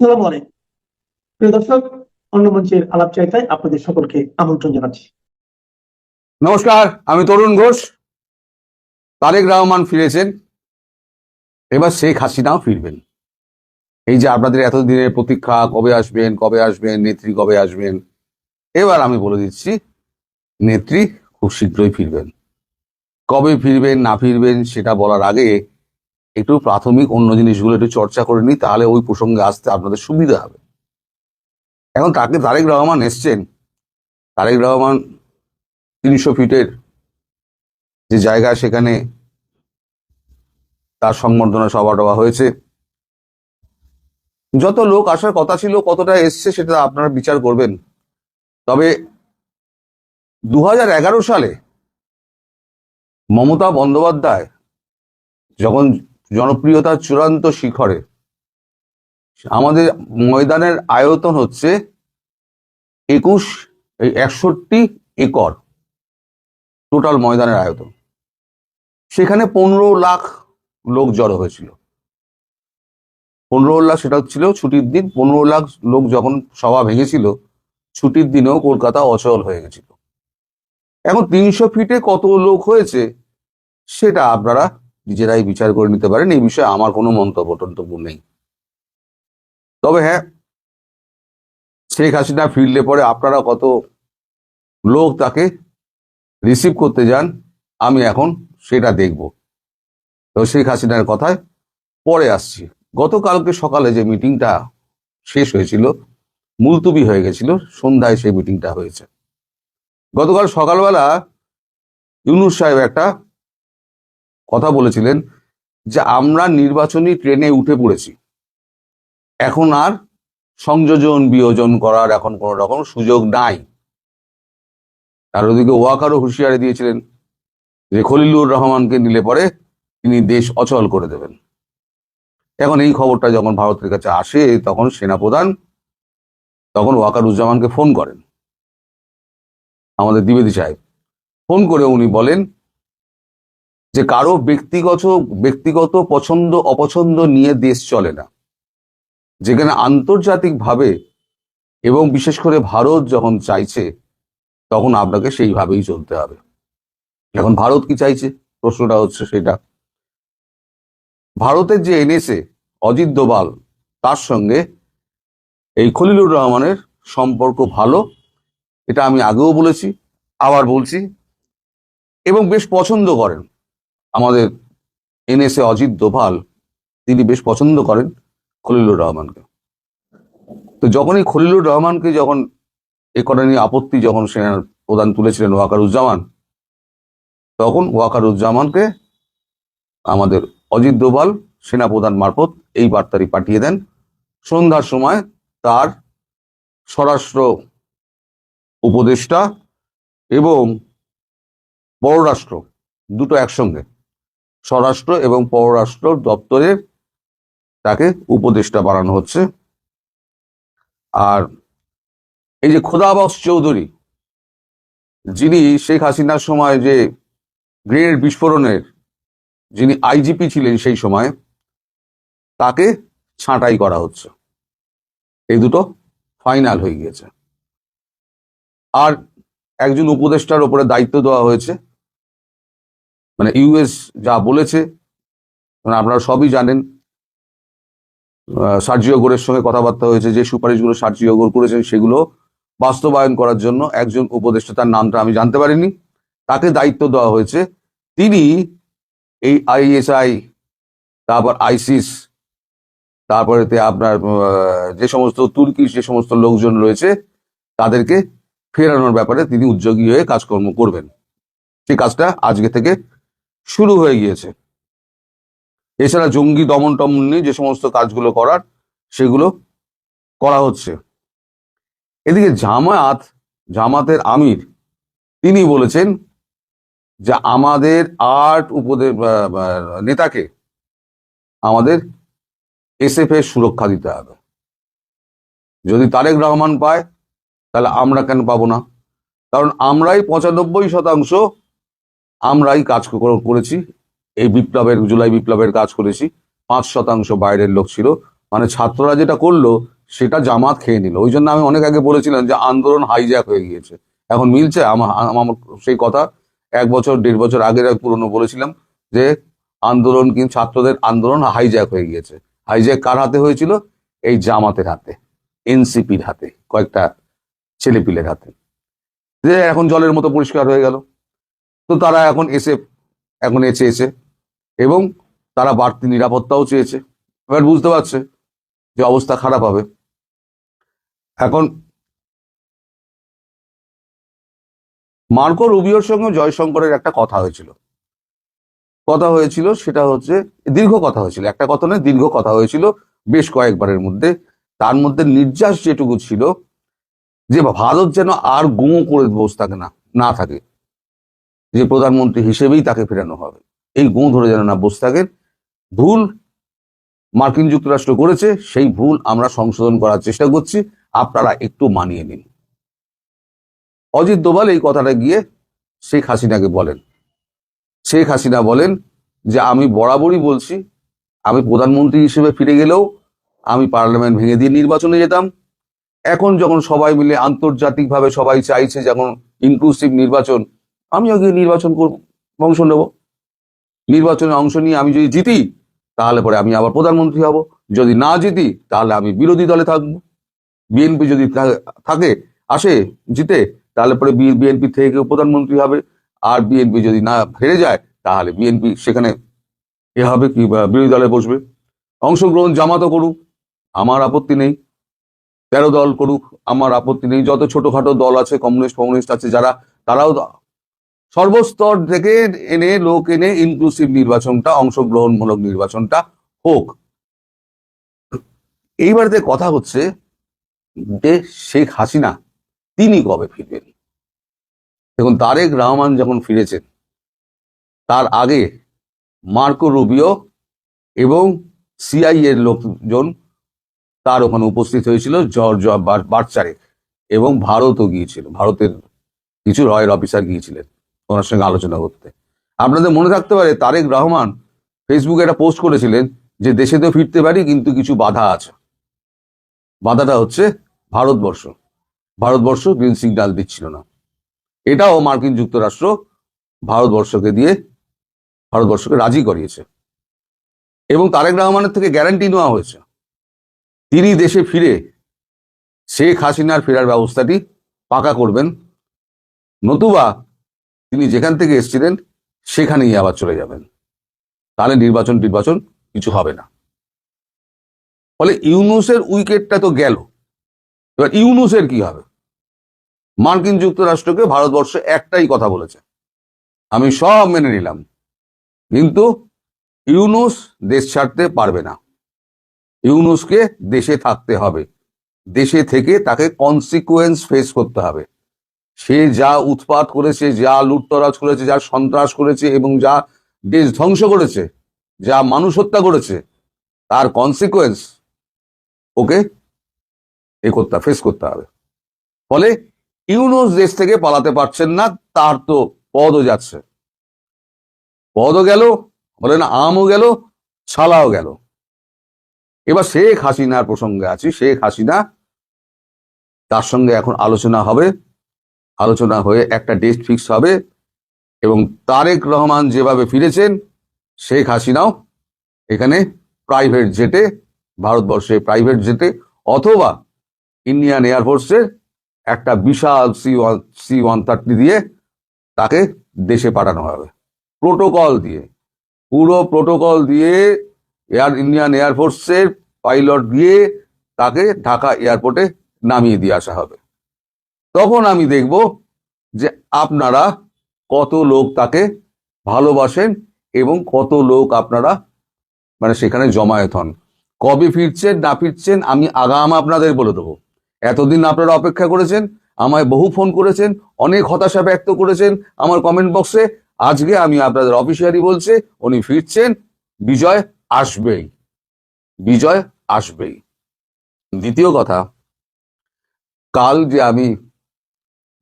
সালাম আলাইকুম। প্রিয় দর্শক, অন্য মঞ্চের আলাপ চাইতায় আপনাদের সকলকে আমন্ত্রণ জানাচ্ছি। নমস্কার, আমি তরুণ ঘোষ। তারেক রহমান ফিরেছেন। এবার শেখ হাসিনাও ফিরবেন। এই যে আপনাদের এতদিনের প্রতীক্ষা, কবে আসবেন কবে আসবেন, নেত্রী কবে আসবেন, এবার আমি বলে দিচ্ছি, নেত্রী খুব শীঘ্রই ফিরবেন। কবে ফিরবেন, না ফিরবেন, সেটা বলার আগে একটু প্রাথমিক অন্য জিনিসগুলো একটু চর্চা করে নিই, তাহলে ওই প্রসঙ্গে আসতে আপনাদের সুবিধা হবে। এখন তাকে তারেক রহমান এসছেন, তারেক রহমান তিনশো ফিটের যে জায়গা সেখানে তার সংবর্ধনা সভা টভা হয়েছে। যত লোক আসার কথা ছিল কতটা এসছে সেটা আপনারা বিচার করবেন। তবে দু হাজার এগারো সালে মমতা বন্দ্যোপাধ্যায় যখন জনপ্রিয়তার চূড়ান্ত শিখরে। আমাদের ময়দানের আয়তন হচ্ছে একুশ, এই একষট্টি একর টোটাল ময়দানের আয়তন। সেখানে পনেরো লাখ লোক জড়ো হয়েছিল। পনেরো লাখ সেটা ছিল ছুটির দিন, পনেরো লাখ লোক যখন সভা ভেঙেছিল, ছুটির দিনেও কলকাতা অচল হয়ে গেছিল। এখন তিনশো ফিটে কত লোক হয়েছে, সেটা আপনারা নিজেরাই বিচার করে নিতে পারেন, এই বিষয়ে আমার কোনো মন্তব্য টন্তব্য নেই। তবে হ্যাঁ শেখ হাসিনা ফিরলে পরে আপনারা কত লোক তাকে রিসিভ করতে যান, আমি এখন সেটা দেখব। তো শেখ হাসিনার কথায় পরে আসছি। গতকালকে সকালে যে মিটিংটা শেষ হয়েছিল, মুলতুবি হয়ে গেছিল, সন্ধ্যায় সেই মিটিংটা হয়েছে। গতকাল সকালবেলা ইউনুস সাহেব একটা কথা বলেছিলেন যে আমরা নির্বাচনী ট্রেনে উঠে পড়েছি। এখন আর সংযোজন, বিয়োজন করার এখন কোনো রকম সুযোগ নাই। তার ওদিকে ওয়াকারও হুঁশিয়ারি দিয়েছিলেন যে খলিলুর রহমানকে নিলে পরে তিনি দেশ অচল করে দেবেন। এখন এই খবরটা যখন ভারতের কাছে আসে, তখন সেনাপ্রধান তখন ওয়াকারুজ্জামানকে ফোন করেন। আমাদের দ্বিবেদী সাহেব। ফোন করে উনি বলেন যে কারও ব্যক্তিগত ব্যক্তিগত পছন্দ, অপছন্দ নিয়ে দেশ চলে না। যেখানে আন্তর্জাতিকভাবে এবং বিশেষ করে ভারত যখন চাইছে, তখন আপনাকে সেইভাবেই চলতে হবে। এখন ভারত কি চাইছে? প্রশ্নটা হচ্ছে সেটা। ভারতের যে এনেছে অজিত দোবাল তার সঙ্গে এই খলিলুর রহমানের সম্পর্ক ভালো, এটা আমি আগেও বলেছি, আবার বলছি, এবং বেশ পছন্দ করেন। আমাদের এনএসএ অজিত দোভাল, তিনি বেশ পছন্দ করেন খলিলুর রহমানকে। তো যখনই খলিলুর রহমানকে যখন এ করা নিয়ে আপত্তি যখন সেনার প্রধান তুলেছিলেন ওয়াকারুজ্জামান, তখন ওয়াকারুজ্জামানকে আমাদের অজিত দোভাল, সেনাপ্রধান মারফত এই বার্তাটি পাঠিয়ে দেন। সন্ধ্যার সময় তার স্বরাষ্ট্র উপদেষ্টা এবং পররাষ্ট্র দুটো একসঙ্গে স্বরাষ্ট্র এবং পররাষ্ট্র দপ্তরের তাকে উপদেষ্টা বানানো হচ্ছে। আর এই যে খোদাবক্স চৌধুরী, যিনি শেখ হাসিনার সময় যে গ্রেনেড বিস্ফোরণের যিনি আইজিপি ছিলেন সেই সময়, তাকে ছাঁটাই করা হচ্ছে। এই দুটো ফাইনাল হয়ে গিয়েছে। আর একজন উপদেষ্টার ওপরে দায়িত্ব দেওয়া হয়েছে মানে ইউএস যা বলেছে মানে আপনারা সবই জানেন সার্জিও গোরের সঙ্গে কথাবার্তা হয়েছে, যে সুপারিশগুলো সার্জিও গোর করেছেন সেগুলো বাস্তবায়ন করার জন্য একজন উপদেষ্টা, তার নামটা আমি জানতে পারিনি, তাকে দায়িত্ব দেওয়া হয়েছে। তিনি এই আইএসআই, তারপর আইসিস, তারপরে আপনার যে সমস্ত তুর্কির যে সমস্ত লোকজন রয়েছে, তাদেরকে ফেরানোর ব্যাপারে তিনি উদ্যোগী হয়ে কাজকর্ম করবেন। সেই কাজটা আজকে থেকে শুরু হয়ে গিয়েছে। এছাড়া জঙ্গি দমন টমন নিয়ে যে সমস্ত কাজগুলো করার সেগুলো করা হচ্ছে। এদিকে জামায়াত জামাতের আমির তিনি বলেছেন যে আমাদের আট উপদে আহ, আহ, নেতাকে আমাদের এসএফ এর সুরক্ষা দিতে হবে। যদি তারেক রহমান পায় তাহলে আমরা কেন পাবো না? কারণ আমরাই পঁচানব্বই শতাংশ আমরাই কাজ কর- করেছি। এই বিপ্লবের, জুলাই বিপ্লবের কাজ করেছি। পাঁচ শতাংশ বাইরের লোক ছিল। মানে ছাত্ররা যেটা করল, সেটা জামাত খেয়ে নিল। ওই জন্য আমি অনেক আগে বলেছিলাম যে আন্দোলন হাইজ্যাক হয়ে গিয়েছে। এখন মিলছে আমার আমার সেই কথা। এক বছর, দেড় বছর আগের পুরনো বলেছিলাম যে আন্দোলন কিন্তু ছাত্রদের আন্দোলন হাইজ্যাক হয়ে গিয়েছে। হাইজ্যাক কার হাতে হয়েছিল? এই জামাতের হাতে, এনসিপির হাতে, কয়েকটা ছেলেপিলের হাতে। যে এখন জলের মতো পরিষ্কার হয়ে গেল। তো তারা এখন এসে, এখন এ চেয়েছে এবং তারা বাড়তি নিরাপত্তাও চেয়েছে। এবার বুঝতে পারছে যে অবস্থা খারাপ হবে। এখন মার্কো রুবিওর সঙ্গে জয়শঙ্করের একটা কথা হয়েছিল। কথা হয়েছিল, সেটা হচ্ছে, দীর্ঘ কথা হয়েছিল। একটা কথা নয়, দীর্ঘ কথা হয়েছিল বেশ কয়েকবারের মধ্যে। তার মধ্যে নির্যাস যেটুকু ছিল, যে ভারত যেন আর গুঁ করে বসে থাকে না না থাকে। যে প্রধানমন্ত্রী হিসেবেই তাকে ফেরানো হবে। এই গুঁ ধরে যেন না বসে থাকেন। ভুল মার্কিন যুক্তরাষ্ট্র করেছে, সেই ভুল আমরা সংশোধন করার চেষ্টা করছি। আপনারা একটু মানিয়ে নিন। অজিত দোভাল এই কথাটা গিয়ে শেখ হাসিনাকে বলেন। শেখ হাসিনা বলেন যে, আমি বরাবরই বলছি, আমি প্রধানমন্ত্রী হিসেবে ফিরে গেলেও আমি পার্লামেন্ট ভেঙে দিয়ে নির্বাচনে যেতাম। এখন যখন সবাই মিলে আন্তর্জাতিকভাবে সবাই চাইছে যখন ইনক্লুসিভ নির্বাচন আমিও গিয়ে নির্বাচন করব, অংশ নেব। নির্বাচনে অংশ নিয়ে আমি যদি জিতি, তাহলে পরে আমি আবার প্রধানমন্ত্রী হব। যদি না জিতি, তাহলে আমি বিরোধী দলে থাকব। বিএনপি যদি থাকে, আসে, জিতে, তাহলে পরে বিএনপি থেকে প্রধানমন্ত্রী হবে। আর বিএনপি যদি না হেরে যায়, তাহলে বিএনপি সেখানে এ হবে কি বিরোধী দলে বসবে। অংশগ্রহণ জামাতও করুক, আমার আপত্তি নেই। তেরো দল করুক, আমার আপত্তি নেই। যত ছোটখাটো দল আছে, কমিউনিস্ট কমিউনিস্ট আছে, যারা, তারাও সর্বস্তর থেকে এনে লোক এনে ইনক্লুসিভ নির্বাচনটা, অংশগ্রহণমূলক নির্বাচনটা হোক। এইবারতে কথা হচ্ছে যে শেখ হাসিনা, তিনি কবে ফিরবেন? দেখুন, তারেক রহমান যখন ফিরেছেন, তার আগে মার্কো রুবিও এবং সিআই এর লোকজন তার ওখানে উপস্থিত হয়েছিল, জর্জ বার্চারে এবং ভারতও গিয়েছিল, ভারতের কিছু রয়্যাল অফিসার গিয়েছিলেন। ওনার সঙ্গে আলোচনা করতে। আপনাদের মনে থাকতে পারে তারেক রহমান ফেসবুকে একটা পোস্ট করেছিলেন যে দেশে তো ফিরতে পারি, কিন্তু কিছু বাধা আছে। বাধাটা হচ্ছে ভারতবর্ষ। ভারতবর্ষ গ্রিন সিগন্যাল দিচ্ছিল না। এটাও মার্কিন যুক্তরাষ্ট্র ভারতবর্ষকে দিয়ে, ভারতবর্ষকে রাজি করিয়েছে। এবং তারেক রহমানের থেকে গ্যারান্টি নেওয়া হয়েছে। তিনি দেশে ফিরে শেখ হাসিনার ফেরার ব্যবস্থাটি পাকা করবেন। নতুবা তিনি যেখান থেকে এসেছিলেন, সেখানেই আবার চলে যাবেন। তাহলে নির্বাচন নির্বাচন কিছু হবে না। ফলে ইউনুসের উইকেটটা তো গেল। এবার ইউনুসের কি হবে? মার্কিন যুক্তরাষ্ট্রকে ভারতবর্ষ একটাই কথা বলেছে। আমি সব মেনে নিলাম, কিন্তু ইউনুস দেশ ছাড়তে পারবে না। ইউনুসকে দেশে থাকতে হবে। দেশে থেকে তাকে কনসিকুয়েন্স ফেস করতে হবে। সে যা উৎপাত করেছে, যা লুটতরাজ করেছে, যা সন্ত্রাস করেছে এবং যা দেশ ধ্বংস করেছে, যা মানুষ হত্যা করেছে, তার কনসিকুয়েন্স ওকে এ করতে ফেস করতে হবে। ফলে ইউনুস দেশ থেকে পালাতে পারছেন না, তার তো পদও যাচ্ছে। পদও গেল, বলেন আমও গেল, ছালাও গেল। এবার শেখ হাসিনার প্রসঙ্গে আছি, শেখ হাসিনা তার সঙ্গে এখন আলোচনা হবে। আলোচনা হয়ে একটা ডেট ফিক্স হবে এবং তারেক রহমান যেভাবে ফিরেছেন, শেখ হাসিনাও এখানে প্রাইভেট জেটে ভারতবর্ষে প্রাইভেট জেটে অথবা ইন্ডিয়ান এয়ারফোর্সের একটা বিশাল C one C one thirty দিয়ে তাকে দেশে পাঠানো হবে। প্রোটোকল দিয়ে, পুরো প্রোটোকল দিয়ে এয়ার ইন্ডিয়ান এয়ারফোর্সের পাইলট দিয়ে তাকে ঢাকা এয়ারপোর্টে নামিয়ে দিয়ে আসা হবে। তখন আমি দেখব যে আপনারা কত লোক তাকে ভালোবাসেন এবং কত লোক আপনারা মানে সেখানে জমায়েত হন। কবে ফিরছেন, না ফিরছেন, আমি আগাম আপনাদের বলে দেবো। এতদিন আপনারা অপেক্ষা করেছেন, আমায় বহু ফোন করেছেন, অনেক হতাশা ব্যক্ত করেছেন আমার কমেন্ট বক্সে আজকে আমি আপনাদের অফিসিয়ালি বলছে, উনি ফিরছেন, বিজয় আসবেই। বিজয় আসবেই। দ্বিতীয় কথা, কাল যে আমি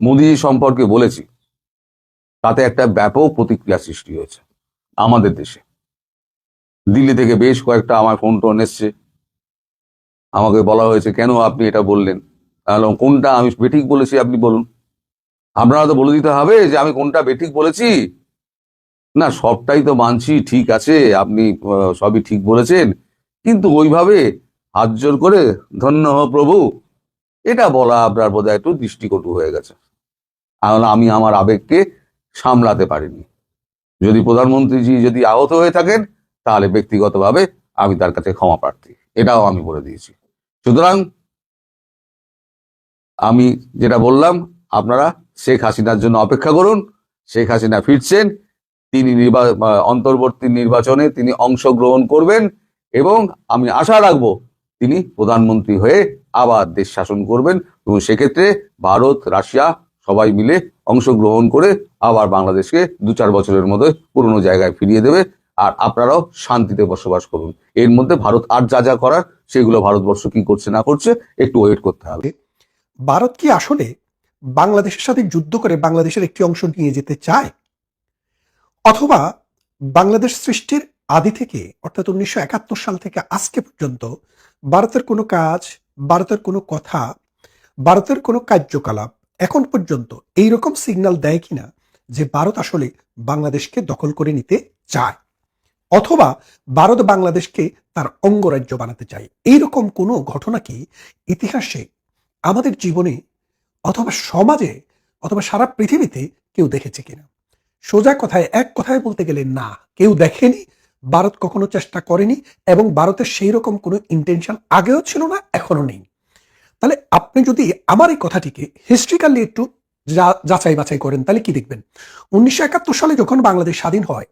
মোদিজি সম্পর্কে বলেছি, তাতে একটা ব্যাপক প্রতিক্রিয়া সৃষ্টি হয়েছে আমাদের দেশে। দিল্লি থেকে বেশ কয়েকটা আমার ফোন টোন এসছে। আমাকে বলা হয়েছে, কেন আপনি এটা বললেন? তাহলে কোনটা আমি বেঠিক বলেছি আপনি বলুন। আপনারা তো বলে দিতে হবে যে আমি কোনটা বেঠিক বলেছি। না, সবটাই তো মানছি, ঠিক আছে, আপনি সবই ঠিক বলেছেন। কিন্তু ওইভাবে হাত জোর করে ধন্য প্রভু, এটা বলা আপনার বোধহয় একটু দৃষ্টিকটু হয়ে গেছে। কারণ আমি আমার আবেগকে সামলাতে পারিনি। যদি প্রধানমন্ত্রীজি যদি আহত হয়ে থাকেন, তাহলে ব্যক্তিগতভাবে আমি তার কাছে ক্ষমা প্রার্থী। এটাও আমি বলে দিয়েছি। সুতরাং আমি যেটা বললাম, আপনারা শেখ হাসিনার জন্য অপেক্ষা করুন। শেখ হাসিনা ফিরছেন, তিনি অন্তর্বর্তী নির্বাচনে তিনি অংশগ্রহণ করবেন এবং আমি আশা রাখব তিনি প্রধানমন্ত্রী হয়ে আবার দেশ শাসন করবেন এবং সেক্ষেত্রে ভারত, রাশিয়া সবাই মিলে অংশগ্রহণ করে আবার বাংলাদেশকে দু চার বছরের মধ্যে পুরনো জায়গায় ফিরিয়ে দেবে। আর আপনারাও শান্তিতে বসবাস করুন। এর মধ্যে ভারত আর যা যা করার, সেগুলো ভারতবর্ষ কি করছে না করছে, একটু ওয়েট করতে হবে। ভারত কি আসলে বাংলাদেশের সাথে যুদ্ধ করে বাংলাদেশের একটি অংশ নিয়ে যেতে চায়? অথবা বাংলাদেশ সৃষ্টির আদি থেকে, অর্থাৎ উনিশশো একাত্তর সাল থেকে আজকে পর্যন্ত ভারতের কোনো কাজ, ভারতের কোনো কথা, ভারতের কোনো কার্যকলাপ এখন পর্যন্ত এই রকম সিগন্যাল দেয় কিনা যে ভারত আসলে বাংলাদেশকে দখল করে নিতে চায়, অথবা ভারত বাংলাদেশকে তার অঙ্গরাজ্য বানাতে চায়, এইরকম কোনো ঘটনা কি ইতিহাসে আমাদের জীবনে অথবা সমাজে অথবা সারা পৃথিবীতে কেউ দেখেছে কিনা? সোজা কথায়, এক কথায় বলতে গেলে না, কেউ দেখেনি, ভারত কখনো চেষ্টা করেনি, এবং ভারতের সেই রকম কোনো ইন্টেনশন আগেও ছিল না এখনও নেই। তাহলে আপনি যদি আমার এই কথাটিকে হিস্ট্রিক্যালি একটু যাচাই বাছাই করেন, তাহলে কি দেখবেন? উনিশশো একাত্তর সালে যখন বাংলাদেশ স্বাধীন হয়,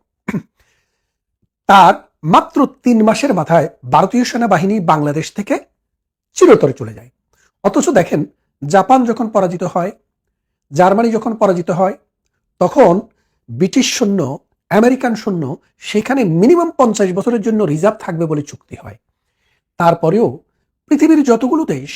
তার মাত্র তিন মাসের মাথায় ভারতীয় সেনাবাহিনী বাংলাদেশ থেকে চিরতরে চলে যায়। অথচ দেখেন, জাপান যখন পরাজিত হয়, জার্মানি যখন পরাজিত হয়, তখন ব্রিটিশ সৈন্য, আমেরিকান সৈন্য সেখানে মিনিমাম পঞ্চাশ বছরের জন্য রিজার্ভ থাকবে বলে চুক্তি হয়। তারপরেও পৃথিবীর যতগুলো দেশ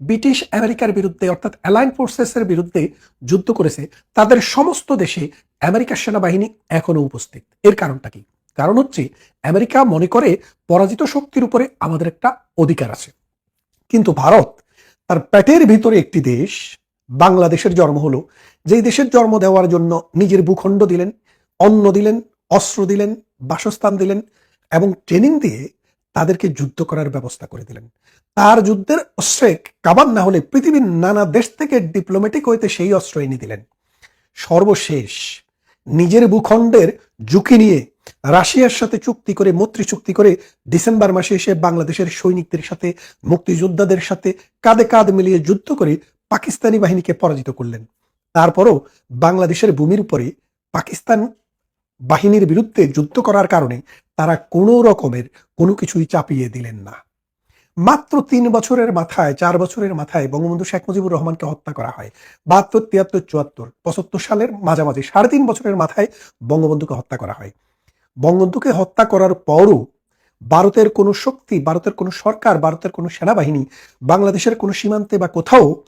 ব্রিটিশ আমেরিকার বিরুদ্ধে, অর্থাৎ অ্যালাইন ফোর্সেসের বিরুদ্ধে যুদ্ধ করেছে, তাদের সমস্ত দেশে আমেরিকার সেনাবাহিনী এখনও উপস্থিত। এর কারণটা কি? কারণ হচ্ছে, আমেরিকা মনে করে পরাজিত শক্তির উপরে আমাদের একটা অধিকার আছে। কিন্তু ভারত, তার পেটের ভিতরে একটি দেশ, বাংলাদেশের জন্ম হলো। যেই দেশের জন্ম দেওয়ার জন্য নিজের ভূখণ্ড দিলেন, অন্ন দিলেন, অস্ত্র দিলেন, বাসস্থান দিলেন এবং ট্রেনিং দিয়ে তাদেরকে যুদ্ধ করার ব্যবস্থা করে দিলেন। তার যুদ্ধের অস্ত্রে কাবান না হলে পৃথিবীর নানা দেশ থেকে ডিপ্লোম্যাটিক হইতে সেই অস্ত্র এনে দিলেন। সর্বশেষ নিজের ভূখণ্ডের ঝুঁকি নিয়ে রাশিয়ার সাথে চুক্তি করে, মৈত্রী চুক্তি করে ডিসেম্বর মাসে এসে বাংলাদেশের সৈনিকদের সাথে, মুক্তিযোদ্ধাদের সাথে কাঁধে কাঁধ মিলিয়ে যুদ্ধ করে পাকিস্তানি বাহিনীকে পরাজিত করলেন। তারপরও বাংলাদেশের ভূমির উপরে পাকিস্তান বাহিনীর বিরুদ্ধে যুদ্ধ করার কারণে তারা কোনো রকমের কোনো কিছুই চাপিয়ে দিলেন না। মাত্র তিন বছরের মাথায়, চার বছরের মাথায় বঙ্গবন্ধু শেখ মুজিবুর রহমানকে হত্যা করা হয়। বাহাত্তর, তিয়াত্তর, চুয়াত্তর, পঁচাত্তর সালের মাঝামাঝি, সাড়ে তিন বছরের মাথায় বঙ্গবন্ধুকে হত্যা করা হয়। বঙ্গবন্ধুকে হত্যা করার পরও ভারতের কোনো শক্তি, ভারতের কোনো সরকার, ভারতের কোনো সেনাবাহিনী, বাংলাদেশের কোনো সীমান্তে বা কোথাও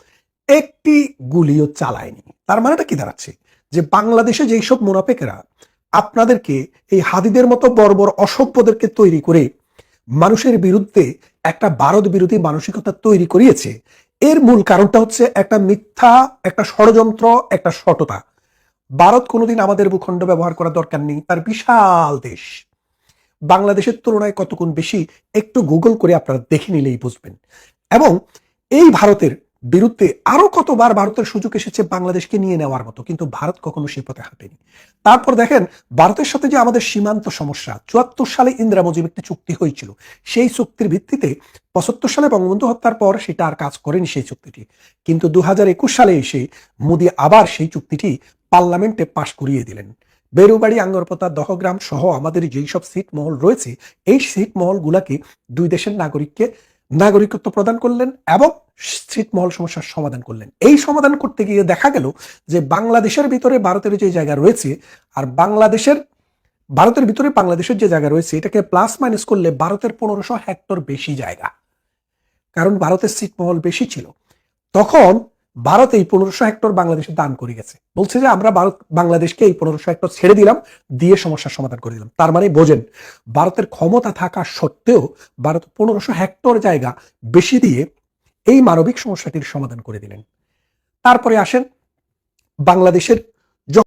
একটি গুলিও চালায়নি। তার মানেটা কি দাঁড়াচ্ছে? যে বাংলাদেশে যেই সব মোনাফেকেরা আপনাদেরকে এই হাদিদের মতো বর্বর অসভ্যদেরকে তৈরি করে মানুষের বিরুদ্ধে একটা ভারত বিরোধী মানসিকতা তৈরি করিয়েছে। এর মূল কারণটা হচ্ছে একটা মিথ্যা, একটা ষড়যন্ত্র, একটা সততা। ভারত কোনোদিন আমাদের ভূখণ্ড ব্যবহার করার দরকার নেই, তার বিশাল দেশ। বাংলাদেশের তুলনায় কতক্ষণ বেশি একটু গুগল করে আপনারা দেখে নিলেই বুঝবেন। এবং এই ভারতের বিরুদ্ধে আরও কতবার ভারতের সুযোগ এসেছে বাংলাদেশকে নিয়ে নেওয়ার মতো, কিন্তু ভারত কখনো সে পথে হাঁটেনি। তারপর দেখেন, ভারতের সাথে যে আমাদের সীমান্ত সমস্যা, চুয়াত্তর সালে ইন্দিরা মুজিব একটি চুক্তি হয়েছিল। সেই চুক্তির ভিত্তিতে পঁচাত্তর সালে বঙ্গবন্ধু হত্যার পর সেটা আর কাজ করেনি সেই চুক্তিটি। কিন্তু দু হাজার একুশ সালে এসে মোদী আবার সেই চুক্তিটি পার্লামেন্টে পাশ করিয়ে দিলেন। বেরুবাড়ি, আঙ্গরপোতা, দহগ্রাম সহ আমাদের যেই সব সিট মহল রয়েছে, এই সিট মহলগুলাকে দুই দেশের নাগরিককে নাগরিকত্ব প্রদান করলেন এবং ছিটমহল সমস্যার সমাধান করলেন। এই সমাধান করতে গিয়ে দেখা গেল যে বাংলাদেশের ভিতরে ভারতের যে জায়গা রয়েছে আর বাংলাদেশের, ভারতের ভিতরে বাংলাদেশের যে জায়গা রয়েছে, এটাকে প্লাস মাইনাস করলে ভারতের পনেরোশো হেক্টর বেশি জায়গা। কারণ ভারতের ছিটমহল বেশি ছিল। তখন ভারত এই পনেরোশো হেক্টর বাংলাদেশে দান করে গেছে। বলছে যে, আমরা ভারত, বাংলাদেশকে এই পনেরোশো হেক্টর ছেড়ে দিলাম, দিয়ে সমস্যার সমাধান করে দিলাম। তার মানে বোঝেন, ভারতের ক্ষমতা থাকা সত্ত্বেও ভারত পনেরোশো হেক্টর জায়গা বেশি দিয়ে এই মানবিক সমস্যাটির সমাধান করে দিলেন। তারপরে আসেন বাংলাদেশের